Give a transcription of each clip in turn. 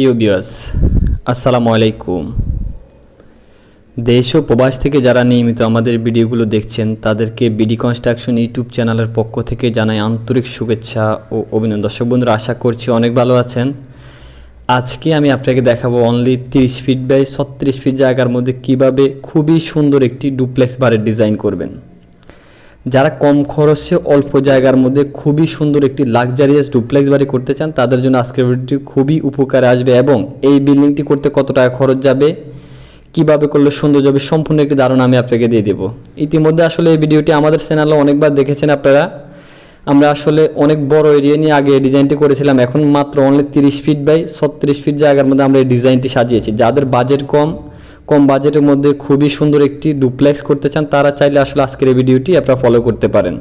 প্রিয় বিয়াস আসসালামু আলাইকুম। দেশ ও প্রবাস থেকে যারা নিয়মিত আমাদের ভিডিওগুলো দেখছেন, তাদেরকে বিডি কনস্ট্রাকশন ইউটিউব চ্যানেলের পক্ষ থেকে জানাই আন্তরিক শুভেচ্ছা ও অভিনন্দন। দর্শক বন্ধুরা, আশা করছি অনেক ভালো আছেন। আজকে আমি আপনাকে দেখাবো অনলি তিরিশ ফিট বাই ছত্রিশ ফিট জায়গার মধ্যে কীভাবে খুবই সুন্দর একটি ডুপ্লেক্স বাড়ির ডিজাইন করবেন। যারা কম খরচে অল্প জায়গার মধ্যে খুবই সুন্দর একটি লাক্সারিয়াস ডুপ্লেক্স বাড়ি করতে চান, তাদের জন্য আজকের ভিডিওটি খুবই উপকারে আসবে এবং এই বিল্ডিংটি করতে কত টাকা খরচ যাবে, কীভাবে করলে সুন্দর যাবে সম্পূর্ণ একটি ধারণা আমি আপনাকে দিয়ে দেবো। ইতিমধ্যে আসলে এই ভিডিওটি আমাদের চ্যানেলে অনেকবার দেখেছেন আপনারা। আমরা আসলে অনেক বড় এরিয়া নিয়ে আগে ডিজাইনটি করেছিলাম, এখন মাত্র অনলি তিরিশ ফিট বাই ছত্রিশ ফিট জায়গার মধ্যে আমরা এই ডিজাইনটি সাজিয়েছি। যাদের বাজেট কম কম বাজেটের মধ্যে খুবই সুন্দর একটি ডুপ্লেক্স করতে চান, তারা চাইলে আসলে আজকের এই ভিডিওটি আপনারা ফলো করতে পারেন।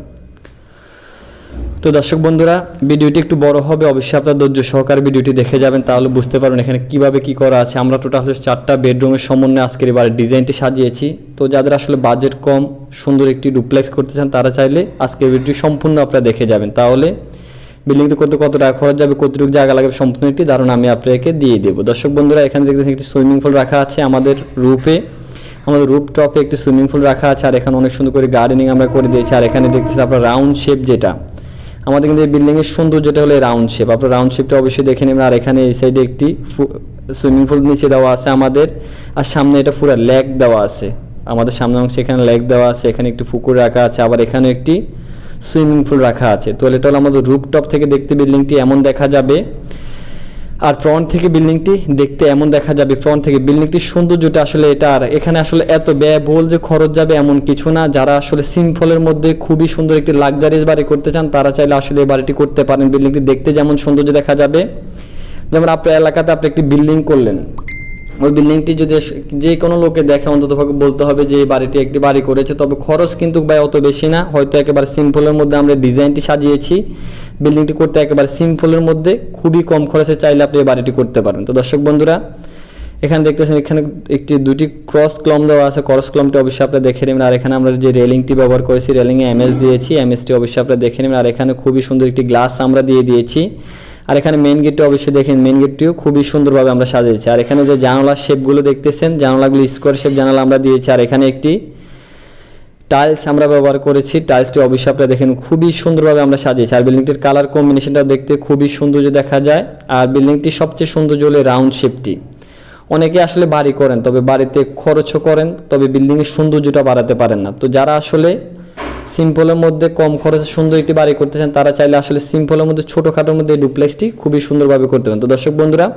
তো দর্শক বন্ধুরা, ভিডিওটি একটু বড় হবে, অবশ্যই আপনার ধৈর্য সহকারে ভিডিওটি দেখে যাবেন, তাহলে বুঝতে পারবেন এখানে কীভাবে কি করা আছে। আমরা টোটাল চারটা বেডরুমের সমন্বয়ে আজকের এবারে ডিজাইনটি সাজিয়েছি। তো যাদের আসলে বাজেট কম, সুন্দর একটি ডুপ্লেক্স করতে চান, তারা চাইলে আজকের ভিডিওটি সম্পূর্ণ আপনারা দেখে যাবেন। তাহলে বিল্ডিংটি করতে কত টাকা খরচ যাবে, কতটুকু জায়গা লাগবে, সম্পূর্ণ একটি ধারণা আমি আপনাকে দিয়ে দেবো। দর্শক বন্ধুরা, এখানে দেখতেছেন একটি সুইমিং পুল রাখা আছে আমাদের রূপে। আমাদের রূপ টপে একটি সুইমিং পুল রাখা আছে, আর এখানে অনেক সুন্দর করে গার্ডেনিং আমরা করে দিয়েছি। আর এখানে দেখতেছি আপনার রাউন্ড শেপ যেটা। আমাদের কিন্তু এই বিল্ডিংয়ের সুন্দর যেটা হলো রাউন্ড শেপ আপনার রাউন্ড শেপটা অবশ্যই দেখে নেবেন। আর এখানে এই সাইডে একটি সুইমিং পুল নিচে দেওয়া আছে আমাদের। আর সামনে এটা পুরো লেক দেওয়া আছে। আমাদের সামনে অংশে এখানে লেক দেওয়া আছে। এখানে একটি পুকুর রাখা আছে। আবার এখানে একটি সুইমিং পুল রাখা আছে। তো এটা হলো আমাদের রুপটপ থেকে দেখতে বিল্ডিংটি এমন দেখা যাবে। আর ফ্রন্ট থেকে বিল্ডিংটি দেখতে এমন দেখা যাবে ফ্রন্ট থেকে। বিল্ডিংটির সৌন্দর্যটা আসলে এটা আর এখানে আসলে এত ব্যয়বহুল যে খরচ যাবে এমন কিছু না। যারা আসলে সিম্পলের মধ্যে খুবই সুন্দর একটি লাক্সারিয়াস বাড়ি করতে চান, তারা চাইলে আসলে এই বাড়িটি করতে পারেন। বিল্ডিংটি দেখতে যেমন সৌন্দর্য দেখা যাবে। যেমন আপনার এলাকাতে আপনি একটি বিল্ডিং করলেন। ওই বিল্ডিংটি যদি যে কোনো লোকে দেখে, অন্ততপক্ষে বলতে হবে যে এই বাড়িটি একটি বাড়ি করেছে। তবে খরচ কিন্তু ভাই অত বেশি না। হয়তো একেবারে সিম্পলের মধ্যে আমরা ডিজাইনটি সাজিয়েছি। বিল্ডিংটি করতে একেবারে সিম্পলের মধ্যে খুবই কম খরচে চাইলে আপনি এই বাড়িটি করতে পারেন তো দর্শক বন্ধুরা, এখানে দেখতেছেন এখানে একটি, দুটি ক্রস ক্লম দেওয়া আছে। ক্রস ক্লমটি অবশ্যই আপনারা দেখে নেবেন। আর এখানে আমরা যে রেলিংটি ব্যবহার করেছি রেলিংয়ে এমএস দিয়েছি। এমএসটি অবশ্যই আপনারা দেখে নেবেন। আর এখানে খুবই সুন্দর একটি গ্লাস আমরা দিয়ে দিয়েছি। আর এখানে মেন গেটটি অবশ্যই দেখেন মেন গেটটিও খুবই সুন্দরভাবে আমরা সাজিয়েছি। আর এখানে যে জানালার শেপগুলো দেখতেছেন, জানালাগুলো স্কোয়ার শেপ জানালা আমরা দিয়েছি। আর এখানে একটি টাইলস আমরা ব্যবহার করেছি। টাইলসটি অবশ্যই আপনারা দেখেন, খুবই সুন্দরভাবে আমরা সাজিয়েছি। আর বিল্ডিংটির কালার কম্বিনেশনটা দেখতে খুবই সৌন্দর্য দেখা যায়। আর বিল্ডিংটি সবচেয়ে সৌন্দর্য হলো রাউন্ড শেপটি অনেকে আসলে বাড়ি করেন, তবে বাড়িতে খরচও করেন, তবে বিল্ডিংয়ের সৌন্দর্যটা বাড়াতে পারেন না। তো যারা আসলে সিম্পলের মধ্যে কম খরচে সুন্দর একটি বাড়ি করতে চান, তারা চাইলে আসলে সিম্পলের মধ্যে, ছোটোখাটোর মধ্যে ডুপ্লেক্সটি খুবই সুন্দরভাবে করতে পারেন। তো দর্শক বন্ধুরা,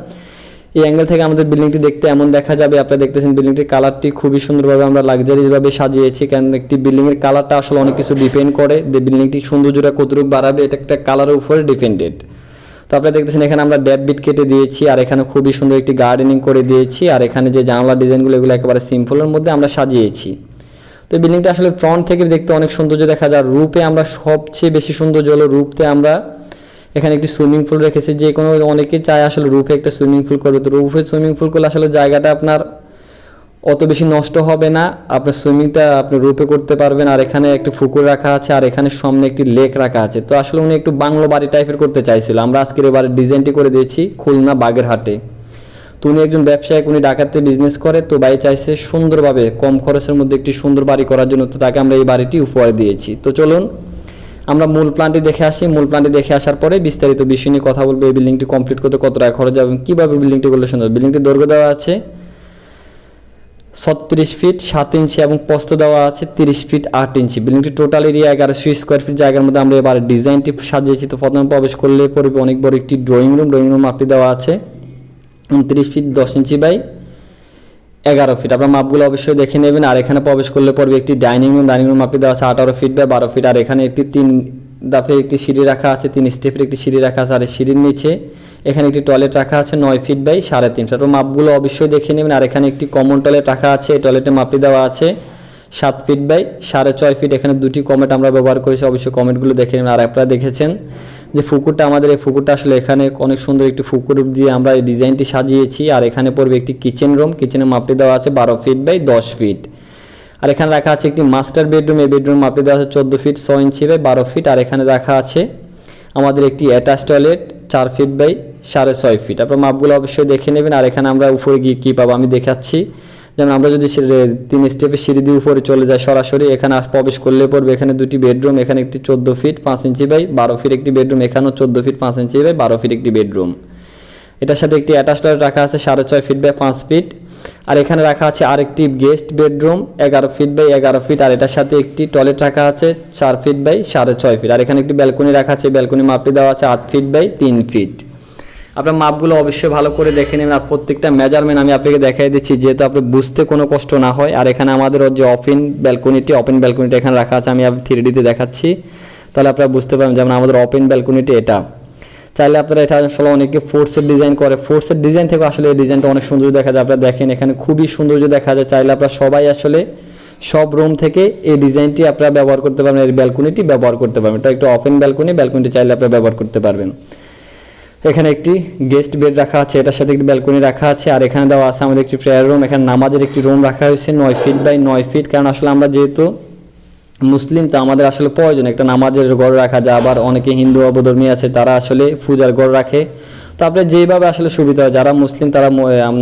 এই অ্যাঙ্গেল থেকে আমাদের বিল্ডিংটি দেখতে এমন দেখা যাবে, আপনারা দেখতেছেন বিল্ডিংটির কালারটি খুবই সুন্দরভাবে আমরা লাক্সারিয়াসভাবে সাজিয়েছি, কারণ একটি বিল্ডিংয়ের কালারটা আসলে অনেক কিছু ডিপেন্ড করে। যে বিল্ডিংটি সৌন্দর্যটা কতটুকু বাড়াবে, এটা একটা কালারের উপরে ডিপেন্ডেড তো আপনারা দেখতেছেন এখানে আমরা ড্যাব বিট কেটে দিয়েছি, আর এখানে খুবই সুন্দর একটি গার্ডেনিং করে দিয়েছি, আর এখানে যে জানলা ডিজাইনগুলো এগুলো একেবারে সিম্পলের মধ্যে আমরা সাজিয়েছি। তো বিল্ডিংটা আসলে ফ্রন্ট থেকে দেখতে অনেক সৌন্দর্য দেখা যায়। রূপে আমরা সবচেয়ে বেশি সৌন্দর্য হলো রূপতে আমরা এখানে একটি সুইমিং পুল রেখেছি। যে কোনো অনেকে চায় আসলে রুফে একটা সুইমিং পুল করবে। তো রুফে সুইমিং পুল করলে আসলে জায়গাটা আপনার অত বেশি নষ্ট হবে না। আপনার সুইমিংটা আপনি রুপে করতে পারবেন। আর এখানে একটি পুকুর রাখা আছে। আর এখানে সামনে একটি লেক রাখা আছে। তো আসলে উনি একটু বাংলো বাড়ি টাইপের করতে চাইছিল। আমরা আজকের এবার ডিজাইনটি করে দিয়েছি খুলনা বাগেরহাটে। তো উনি একজন ব্যবসায়িক উনি ডাকাতে বিজনেস করে, তো বাড়ি চাইছে সুন্দরভাবে, কম খরচের মধ্যে একটি সুন্দর বাড়ি করার জন্য, তো তাকে আমরা এই বাড়িটি উপহার দিয়েছি। তো চলুন, আমরা মূল প্ল্যানটি দেখে আসি। মূল প্ল্যানটি দেখে আসার পরে বিস্তারিত বিষয় নিয়ে কথা বলব। এই বিল্ডিংটি কমপ্লিট করতে কত টাকা খরচ যাবে কীভাবে বিল্ডিংটি করলে সুন্দর বিল্ডিংটি দৈর্ঘ্য দেওয়া আছে ছত্রিশ ফিট সাত ইঞ্চি এবং পোস্ত দেওয়া আছে তিরিশ ফিট আট ইঞ্চি বিল্ডিংটি টোটাল এরিয়া এগারোশো স্কোয়ার ফিট জায়গার মধ্যে আমরা এবার ডিজাইনটি সাজিয়েছি। তো প্রথমে প্রবেশ করলে পড়বে অনেক বড় একটি ড্রয়িং রুম ড্রয়িং রুম আপনি দেওয়া আছে। উনত্রিশ ফিট দশ ইঞ্চি বাই এগারো ফিট আপনার মাপগুলো অবশ্যই দেখে নেবেন। আর এখানে প্রবেশ করলে পড়বে একটি ডাইনিং রুম ডাইনিং রুম আপনি দেওয়া আছে আঠারো ফিট বা বারো ফিট আর এখানে একটি তিন দাফে একটি সিঁড়ি রাখা আছে, তিন স্টেপের একটি সিঁড়ি রাখা আছে। আর সিঁড়ির নিচে এখানে একটি টয়লেট রাখা আছে নয় ফিট বাই সাড়ে তিন ফিট মাপগুলো অবশ্যই দেখে নেবেন। আর এখানে একটি কমন টয়লেট রাখা আছে। এই টয়লেটের মাপটি দেওয়া আছে সাত ফিট বাই সাড়ে ছয় ফিট এখানে দুটি কমেন্ট আমরা ব্যবহার করেছি। অবশ্যই কমেন্টগুলো দেখে নেবেন। আর আপনারা দেখেছেন যে ফুকুরটা আমাদের, এই ফুকুরটা আসলে এখানে অনেক সুন্দর একটি ফুকুর দিয়ে আমরা এই ডিজাইনটি সাজিয়েছি। আর এখানে পড়বে একটি কিচেন রুম কিচেনের মাপটি দেওয়া আছে বারো ফিট বাই দশ ফিট আর এখানে রাখা আছে একটি মাস্টার বেডরুম এই বেডরুম মাপটি দেওয়া আছে চোদ্দ ফিট ছয় ইঞ্চি বাই বারো ফিট আর এখানে রাখা আছে আমাদের একটি অ্যাটাচ টয়লেট চার ফিট বাই সাড়ে ছয় ফিট আপনার মাপগুলো অবশ্যই দেখে নেবেন। আর এখানে আমরা উপরে গিয়ে কী পাবো আমি দেখাচ্ছি। যেমন আমরা যদি তিন স্টেপে সিঁড়ি দিয়ে উপরে চলে যাই সরাসরি, এখানে প্রবেশ করলে পড়বে এখানে দুটি বেডরুম, এখানে একটি চোদ্দ ফিট পাঁচ ইঞ্চি বাই বারো ফিট একটি বেডরুম, এখানেও চোদ্দ ফিট পাঁচ ইঞ্চি বাই বারো ফিট একটি বেডরুম। এটার সাথে একটি অ্যাটাচ রাখা আছে, সাড়ে ছয় ফিট বাই পাঁচ ফিট। আর এখানে রাখা আছে আরেকটি গেস্ট বেডরুম, এগারো ফিট বাই এগারো ফিট। আর এটার সাথে একটি টয়লেট রাখা আছে, চার ফিট বাই সাড়ে ছয় ফিট। আর এখানে একটি ব্যালকনি রাখা আছে, ব্যালকনি মাপটি দেওয়া আছে আট ফিট বাই তিন ফিট। আপনার মাপগুলো অবশ্যই ভালো করে দেখে নেবেন। আর প্রত্যেকটা মেজারমেন্ট আমি আপনাকে দেখাই দিচ্ছি, যেহেতু আপনি বুঝতে কোনো কষ্ট না হয়। আর এখানে আমাদের যে ওপেন ব্যালকনিটি ওপেন ব্যালকনিটি এখানে রাখা আছে, আমি থ্রি ডিতে দেখাচ্ছি। তাহলে আপনারা বুঝতে পারবেন যেমন আমাদের ওপেন ব্যালকনিটি এটা। চাইলে আপনারা এটা আসলে অনেকে ফোর্সের ডিজাইন করে। ফোর্সের ডিজাইন থেকে আসলে এই ডিজাইনটা অনেক সুন্দর দেখা যায়। আপনারা দেখেন এখানে খুবই সৌন্দর্য দেখা যায়। চাইলে আপনারা সবাই আসলে সব রুম থেকে এই ডিজাইনটি আপনারা ব্যবহার করতে পারবেন, এই ব্যালকনিটি ব্যবহার করতে পারবেন। এটা একটু ওপেন ব্যালকনি ব্যালকনিটি চাইলে আপনারা ব্যবহার করতে পারবেন। এখানে একটি গেস্ট বেড রাখা আছে, এটার সাথে একটি ব্যালকনি রাখা আছে, আর এখানে দেওয়া আছে আমাদের একটি প্রেয়ার রুম এখানে নামাজের একটি রুম রাখা হয়েছে, নয় ফিট বাই নয় ফিট কারণ আসলে আমরা যেহেতু মুসলিম, তো আমাদের আসলে প্রয়োজন একটা নামাজের ঘর রাখা যায় আবার অনেকে হিন্দু অবধর্মী আছে, তারা আসলে পূজার ঘর রাখে। তো আপনি যেভাবে আসলে সুবিধা হয়, যারা মুসলিম, তারা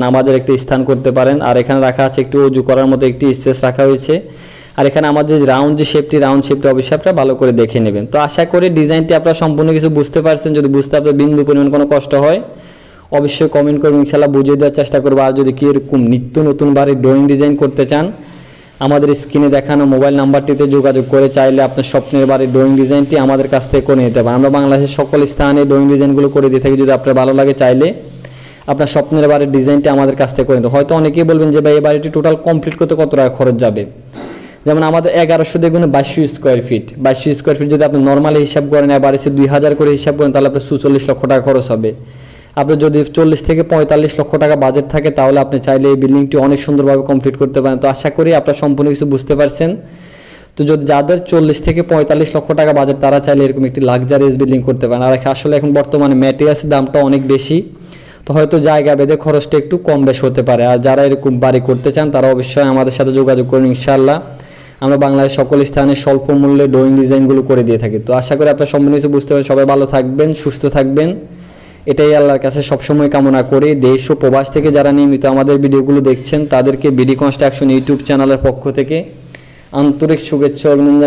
নামাজের একটি স্থান করতে পারেন, আর এখানে রাখা আছে একটু উজু করার মতো একটি স্পেস রাখা হয়েছে। আর এখানে আমাদের রাউন্ড যে শেপটি রাউন্ড শেপটি অবশ্যই আপনারা ভালো করে দেখে নেবেন। তো আশা করি ডিজাইনটি আপনারা সম্পূর্ণ কিছু বুঝতে পারছেন। যদি বুঝতে আপনার বিন্দু পরিমাণ কোনো কষ্ট হয়, অবশ্যই কমেন্ট করবেন ইনশাল্লাহ বুঝিয়ে দেওয়ার চেষ্টা করব। আর যদি কি এরকম নিত্য নতুন বাড়ির ড্রয়িং ডিজাইন করতে চান, আমাদের স্ক্রিনে দেখানো মোবাইল নাম্বারটিতে যোগাযোগ করে চাইলে আপনার স্বপ্নের বাড়ির ড্রয়িং ডিজাইনটি আমাদের কাছ থেকে করে নিতে পারেন। আমরা বাংলাদেশের সকল স্থানে ড্রয়িং ডিজাইনগুলো করে দিয়ে থাকি। যদি আপনার ভালো লাগে চাইলে আপনার স্বপ্নের বাড়ির ডিজাইনটি আমাদের কাছ থেকে করে নিতে হয়তো অনেকেই বলবেন যে, ভাই, এই বাড়িটি টোটাল কমপ্লিট করতে কত টাকা খরচ যাবে? যেমন আমাদের এগারোশো দেখুন বাইশশো স্কোয়ার ফিট বাইশশো স্কোয়ার ফিট যদি আপনি নর্মালি হিসাব করেন এসে দুই হাজার করে হিসাব করেন, তাহলে আপনার সুচল্লিশ লক্ষ টাকা খরচ হবে। আপনার যদি চল্লিশ থেকে পঁয়তাল্লিশ লক্ষ টাকা বাজেট থাকে, তাহলে আপনি চাইলে এই বিল্ডিংটি অনেক সুন্দরভাবে কমপ্লিট করতে পারেন। তো আশা করি আপনারা সম্পূর্ণ কিছু বুঝতে পারছেন। তো যদি যাদের চল্লিশ থেকে পঁয়তাল্লিশ লক্ষ টাকা বাজেট তারা চাইলে এরকম একটি লাক্সারিয়াস বিল্ডিং করতে পারেন। আর আসলে এখন বর্তমানে ম্যাটেরিয়ালসের দামটা অনেক বেশি। তো হয়তো জায়গা বেঁধে খরচটা একটু কম বেশ হতে পারে। আর যারা এরকম বাড়ি করতে চান, তারা অবশ্যই আমাদের সাথে যোগাযোগ করুন, ইনশাআল্লাহ। আমরা বাংলায় সকল স্থানে স্বল্প মূল্যে ড্রয়িং ডিজাইনগুলো করে দিয়ে থাকি। তো আশা করি আপনারা সম্পূর্ণ কিছু বুঝতে পারেন সবাই ভালো থাকবেন, সুস্থ থাকবেন। এটাই আল্লাহর কাছে সবসময় কামনা করে। দেশ ও প্রবাস থেকে যারা নিয়মিত আমাদের ভিডিওগুলো দেখছেন, তাদেরকে বিডি কনস্ট্রাকশন ইউটিউব চ্যানেলের পক্ষ থেকে আন্তরিক শুভেচ্ছা অভিনন্দন।